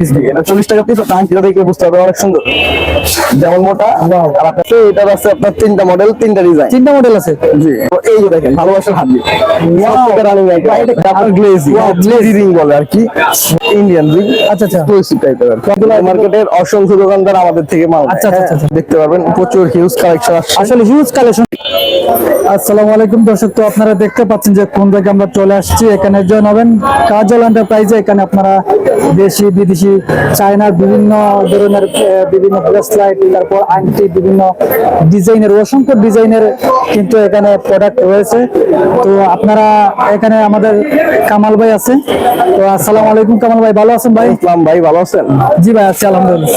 এটা চল্লিশ টাকা পিস আপনার আংটিটা দেখে বুঝতে পারবেন অনেক সুন্দর। যেমন মোটা তো এটার আছে আপনার তিনটা মডেল তিনটা ডিজাইন তিনটা মডেল আছে? জি। এই যে দেখেন ভালোবাসার হাত দিয়ে। আপনার গ্লেজি গ্লেজি রিং বলে আর কি। ইন্ডিয়ান রিং আচ্ছা আচ্ছা। এক্সক্লুসিভ টাইপের মার্কেটের অসংখ্য দোকানদার আমাদের থেকে মাল আচ্ছা, আচ্ছা, আচ্ছা। দেখতে পারবেন প্রচুর হিউজ কালেকশন আসলে হিউজ কালেকশন আসসালামু আলাইকুম দর্শক। তো আপনারা দেখতে পাচ্ছেন যে কোন জায়গায় আমরা চলে আসছি এখানে জয়েন হবেন। কাজল এন্টারপ্রাইজে এখানে আপনারা দেশি বিদেশি চায়নার বিভিন্ন ধরনের বিভিন্ন ব্রেসলাইট তারপর আংটি বিভিন্ন ডিজাইনের অসংখ্য ডিজাইনের কিন্তু এখানে প্রোডাক্ট রয়েছে। তো আপনারা এখানে আমাদের কামাল ভাই আছে। তো আসসালামু আলাইকুম কামাল ভাই ভালো আছেন ভাই? ইসলাম ভাই ভালো আছেন? জি ভাই আছি আলহামদুলিল্লাহ।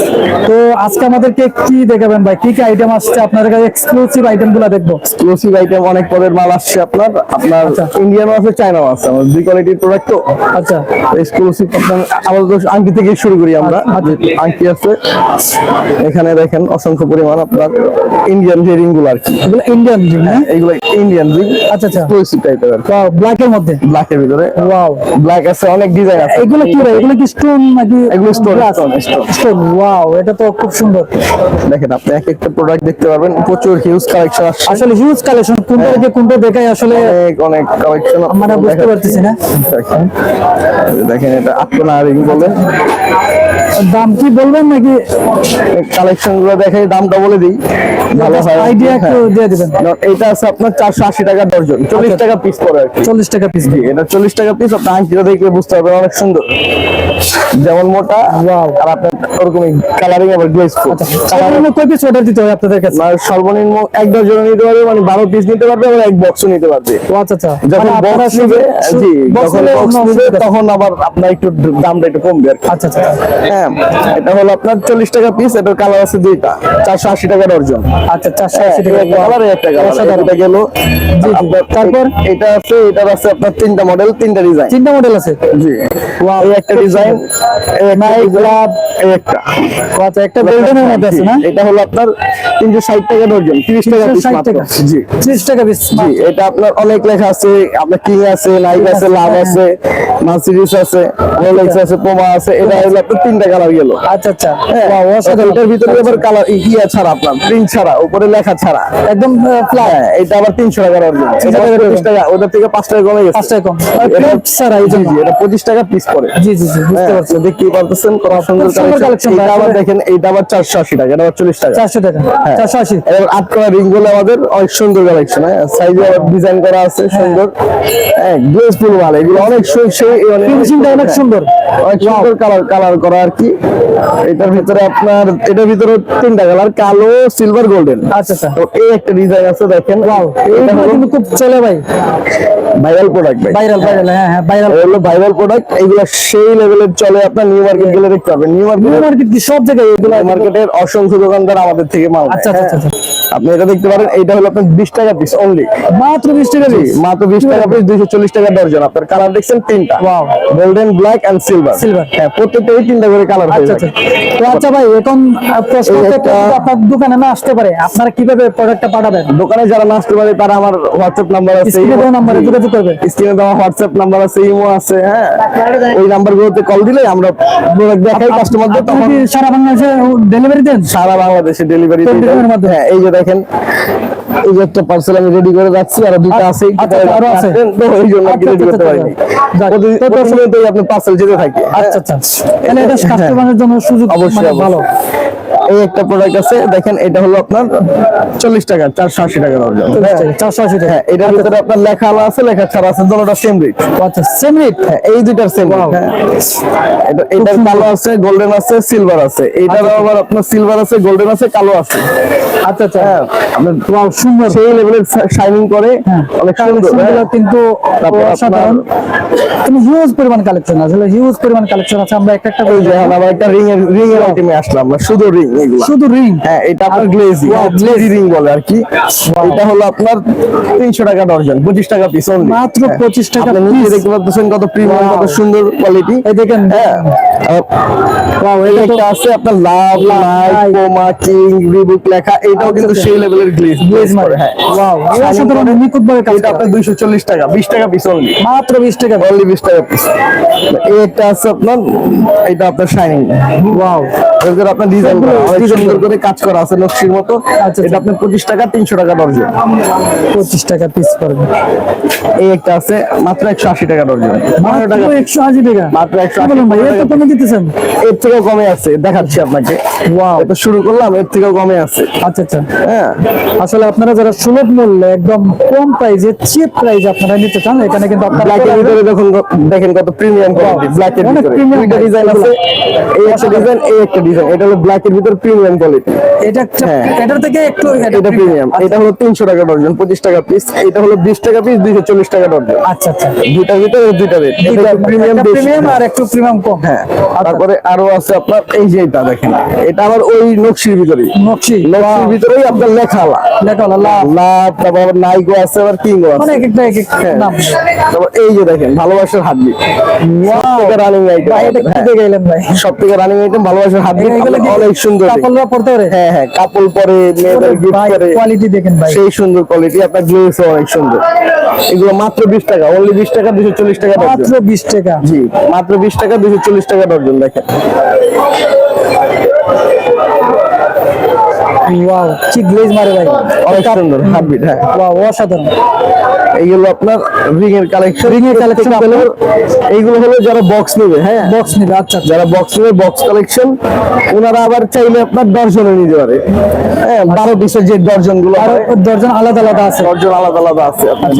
তো আজকে আমাদেরকে কি দেখাবেন ভাই? কি কি আইটেম আসছে? আপনার কাছে এক্সক্লুসিভ আইটেমগুলো দেখব। এক্সক্লুসিভ আইটেম অনেক পদের মাল আসছে আপনার। আপনার আচ্ছা। ইন্ডিয়ানও আছে চায়নাও আছে। আমার দুই কোয়ালিটির প্রোডাক্ট তো। আচ্ছা। এক্সক্লুসিভ আপনার আংটি থেকে শুরু করি আমরা। আংটি আছে। এখানে দেখেন অসংখ্য পরিমাণ আপনার ইন্ডিয়ান যে রিংগুলো আর কি। এগুলো ইন্ডিয়ান রিং এইগুলো ইন্ডিয়ান রিং আচ্ছা আচ্ছা। এক্সক্লুসিভ টাইপের আর কি। ব্ল্যাক এর মধ্যে? ব্ল্যাকের ভিতরে। ওয়াও ব্ল্যাক আছে অনেক ডিজাইন আছে। এগুলো কি ভাই? এগুলো কি স্টোন নাকি এগুলো stone। স্টোন ওয়াও এটা তো খুব সুন্দর। দেখেন আপনি এক একটা প্রোডাক্ট দেখতে পারবেন। প্রচুর হিউজ কালেকশন আসলে হিউজ কালেকশন কোনটা থেকে কোনটা দেখাই আসলে অনেক অনেক কালেকশন আমরা বুঝতে পারতেছি না। দেখেন এটা আপনার রিং বলে দাম কি বলবেন নাকি? কালেকশনগুলো দেখে দামটা বলে দিই। ভালো আইডিয়া একটু হ্যাঁ। দিয়ে দিবেন। এটা আছে আপনার চারশো আশি টাকা দর্জন চল্লিশ টাকা পিস কি। চল্লিশ টাকা পিস এটা চল্লিশ টাকা পিস আপনার আংটিটা দেখে বুঝতে পারবেন অনেক সুন্দর। যেমন মোটা আর আপনার ওরকমই কালারিং আবার গ্লেজ সর্বনিম্ন কয় পিস অর্ডার দিতে হবে আপনাদের কাছে? আর সর্বনিম্ন এক ডজন নিতে পারবে মানে বারো পিস নিতে পারবে আবার এক বক্সও নিতে পারবে। আচ্ছা আচ্ছা। যখন মানে বক্স নিবে জি যখন বক্স নিবে তখন আবার আপনার একটু দামটা একটু কমবে আর আচ্ছা আচ্ছা হ্যাঁ এটা হলো আপনার চল্লিশ টাকা পিস এটার কালার আছে দুইটা। চারশো আশি টাকা ডর্জন আচ্ছা চারশো হ্যাঁ, আশি টাকা কালার একটা কালার এটা গেল। তারপর? এটা আছে এটার আছে আপনার তিনটা মডেল তিনটা ডিজাইন তিনটা মডেল আছে? জি। এই একটা ডিজাইন এই গোলাপ একটা। আচ্ছা একটা গোল্ডেনের মধ্যে আছে না? এটা হলো আপনার তিনশো ষাট টাকা ডর্জন তিরিশ টাকা পিস টাকা। জি। ত্রিশ টাকা পিস জি এটা আপনার অনেক লেখা আছে আপনার কিং আছে নাইক আছে লাভ হ্যাঁ, আছে মার্সিডিস আছে রোলেক্স আছে পোমা আছে এটা হলো আপনার তিনটা কালার গেল আচ্ছা আচ্ছা। হ্যাঁ। এটার ভিতরে আবার কালার ইয়া ছাড়া আপনার প্রিন্ট ছাড়া উপরে লেখা ছাড়া। একদম হ্যাঁ এটা আবার তিনশো টাকা টাকা ওটার থেকে পাঁচ টাকা কমে গেছে। পাঁচ টাকা কম। ছাড়া এই জন্য। এটা পঁচিশ টাকা পিস পড়ে জি জি জি বুঝতে হ্যাঁ, পারছি। দেখতেই পারতেছেন কত সুন্দর কালেকশন এটা আবার দেখেন এইটা আবার চারশো আশি টাকা এটা আবার চল্লিশ টাকা। চারশো টাকা। চারশো আশি। এবার আট করা রিংগুলো আমাদের অনেক সুন্দর কালেকশন হ্যাঁ। সাইজে আবার ডিজাইন করা আছে সুন্দর। হ্যাঁ গ্লেসফুল মাল এগুলো অনেক সুই সেই অনেক ফিনিশিংটা অনেক সুন্দর। সুন্দর কালার কালার করা আর কি। এটার ভিতরে আপনার এটার ভিতরে তিনটা কালার কালো সিলভার গোল্ডেন আচ্ছা আচ্ছা। তো এই একটা ডিজাইন আছে দেখেন। ওয়াও এটা কিন্তু খুব চলে ভাই। ভাইরাল প্রোডাক্ট ভাই। ভাইরাল ভাইরাল হ্যাঁ হ্যাঁ ভাইরাল এগুলো ভাইরাল প্রোডাক্ট এগুলো সেই লেভেলের চলে আপনার নিউ মার্কেট গেলে দেখতে পাবেন। নিউ মার্কেট মার্কেট কি সব জায়গায় এগুলো মার্কেটের অসংখ্য দোকানদার আমাদের থেকে মাল আচ্ছা, আচ্ছা, আচ্ছা, হ্যাঁ। আপনি এটা দেখতে পারেন এইটা হলো আপনার বিশ টাকা পিস অনলি মাত্র বিশ টাকা পিস মাত্র বিশ টাকা পিস দুইশো চল্লিশ টাকা দর্জন আপনার কালার দেখছেন তিনটা। Golden black and silver Silver। হ্যাঁ প্রত্যেকটাই তিনটা করে কালার আচ্ছা আচ্ছা। তো আচ্ছা ভাই এখন এই আপনার দোকানে না আসতে পারে। আপনারা কীভাবে প্রোডাক্টটা পাঠাবেন? দোকানে যারা না আসতে পারে তারা আমার হোয়াটসঅ্যাপ নাম্বার আছে স্ক্রিনে দেওয়া নাম্বারে যোগাযোগ করবে। স্ক্রিনে দেওয়া হোয়াটসঅ্যাপ নাম্বার আছে ইমো আছে হ্যাঁ। ওই নাম্বার গুলোতে কল দিলে আমরা প্রোডাক্ট দেখাই কাস্টমারদের তখন সারা বাংলাদেশে ডেলিভারি দেন? সারা বাংলাদেশে ডেলিভারি মাধ্যমে? হ্যাঁ এই যে দেখেন এই যে একটা পার্সেল আমি রেডি করে রাখছি আর দুটো আছে আচ্ছা, আরও আছে? তো এই জন্য আমি রেডি আচ্ছা, করতে পারি পারিনি যাক, প্রতি- তো আপনি আপনার পার্সেল যেতে থাকে। আচ্ছা আচ্ছা তাহলে এটা কাস্টমারের জন্য সুযোগ অবশ্যই মানে ভালো। এই একটা প্রোডাক্ট আছে দেখেন এটা হলো আপনার চল্লিশ টাকা চারশো আশি টাকা দরজা চারশো আশি টাকা। হ্যাঁ এটার ভিতরে আপনার লেখা আলা আছে লেখা ছাড়া আছে দুটোটা সেম রেট আচ্ছা সেম রেট হ্যাঁ এই দুইটার সেম হ্যাঁ। এটার কালো আছে গোল্ডেন আছে সিলভার আছে। এইটার আবার আপনার সিলভার আছে গোল্ডেন আছে কালো আছে। আচ্ছা আচ্ছা। হ্যাঁ আপনার সুন্দর। সেই লেভেলের শাইনিং করে হ্যাঁ অনেক সুন্দর হ্যাঁ। কিন্তু অসাধারণ। কিন্তু হিউজ পরিমাণ কালেকশন আসলে হিউজ পরিমাণ কালেকশন আছে আমরা একটা একটা করে এই যে একটা রিং এর রিং এর আইটেমে আসলাম আমরা শুধু রিং এগুলো শুধু রিং হ্যাঁ এটা আপনার গ্লেজি গ্লেজি রিং বলে আর কি। এটা হলো আপনার তিনশো টাকা ডর্জন পঁচিশ টাকা পিস মাত্র 25 টাকা নিচে দেখতে পাচ্ছেন কত প্রিমিয়াম কত সুন্দর কোয়ালিটি এই দেখেন। হ্যাঁ। এটা এটা আছে আপনার love light coma king Reebok লেখা। এটাও কিন্তু আচ্ছা। সেই লেভেলের গ্লেজ গ্লেজ মারে হ্যাঁ। ওয়াও অসাধারণ নিখুঁত ভাবে কাজ এটা আপনার দুইশো চল্লিশ টাকা বিশ টাকা পিস অনলি মাত্র 20 টাকা অনলি বিশ টাকা পিস একটা আছে আপনার এটা আপনার শাইনিং ওয়াও আপনার ডিজাইন করা। অনেক সুন্দর করে কাজ করা আছে নকশির মতো। আচ্ছা, এটা আপনার পঁচিশ টাকা তিনশো টাকা 25 টাকা পিস পড়বে এই একটা আছে মাত্র একশো আশি টাকা ডর্জন মাত্র টাকা। 180 টাকা? মাত্র একশো কমে দিতেছেন। এর থেকেও কমে আছে দেখাচ্ছি আপনাকে। ওয়াও এটা শুরু করলাম এর থেকেও কমে আছে। আচ্ছা আচ্ছা। হ্যাঁ। আসলে আপনারা যারা সুলভ মূল্যে একদম কম প্রাইসে চিপ প্রাইসে আপনারা নিতে চান এখানে কিন্তু আপনারা ব্ল্যাকের ভিতরে দেখুন দেখেন কত প্রিমিয়াম কোয়ালিটি ব্ল্যাকের ভিতরে। ভাই, ডিজাইন আছে এই একটা ডিজাইন এই একটা ডিজাইন এটা হলো ব্ল্যাকের ভিতরে প্রিমিয়াম কোয়ালিটি এটা। এটার থেকে একটু এটা প্রিমিয়াম এটা হলো তিনশো টাকা ডর্জন পঁচিশ টাকা পিস এটা হলো বিশ টাকা পিস দুইশো চল্লিশ টাকা ডর্জন আচ্ছা আচ্ছা। দুইটার ভিতরে দুইটা রেট এটা প্রিমিয়াম প্রিমিয়াম আর একটু প্রিমিয়াম কম। হ্যাঁ। তারপরে আরও আছে আপনার এই যে এটা দেখেন। এটা আবার ওই নকশির ভিতরে নকশি নকশির ভিতরেই আপনার লেখা লা লেখা হলো লাভ। লাভ তারপর নাইকো আছে আবার কিংও মানে এক একটা এক এক হ্যাঁ। নাম। তারপর এই যে দেখেন ভালোবাসার হাতবিট ওয়াও রানিং আইটেম ভাই এটা কি গেলেন ভাই। সব থেকে রানিং আইটেম ভালোবাসার কি অনেক সুন্দর পড়তে পারে? হ্যাঁ হ্যাঁ কাপড় পরে মেয়েদের গিফট করে। কোয়ালিটি দেখেন ভাই। সেই সুন্দর কোয়ালিটি আপনার গ্লেস অনেক সুন্দর। এগুলো মাত্র বিশ টাকা অনলি বিশ টাকা দুশো চল্লিশ টাকা মাত্র 20 টাকা। জি মাত্র টাকা দুশো চল্লিশ টাকা ডর্জন দেখেন। ওয়াও কি গ্লেজ মারে ভাই। অনেক সুন্দর হাতবিট হ্যাঁ। ওয়াও অসাধারণ। এইগুলো আপনার রিং এর কালেকশন রিং এর কালেকশন এইগুলো হলো যারা বক্স নেবে হ্যাঁ? বক্স নিবে আচ্ছা আচ্ছা। যারা বক্স নেবে বক্স কালেকশন ওনারা আবার চাইলে আপনার দর্জনে নিতে পারে। হ্যাঁ বারো পিসের যে দর্জনগুলো আর দর্জন আলাদা আলাদা আছে। দর্জন আলাদা আলাদা আছে। আপনার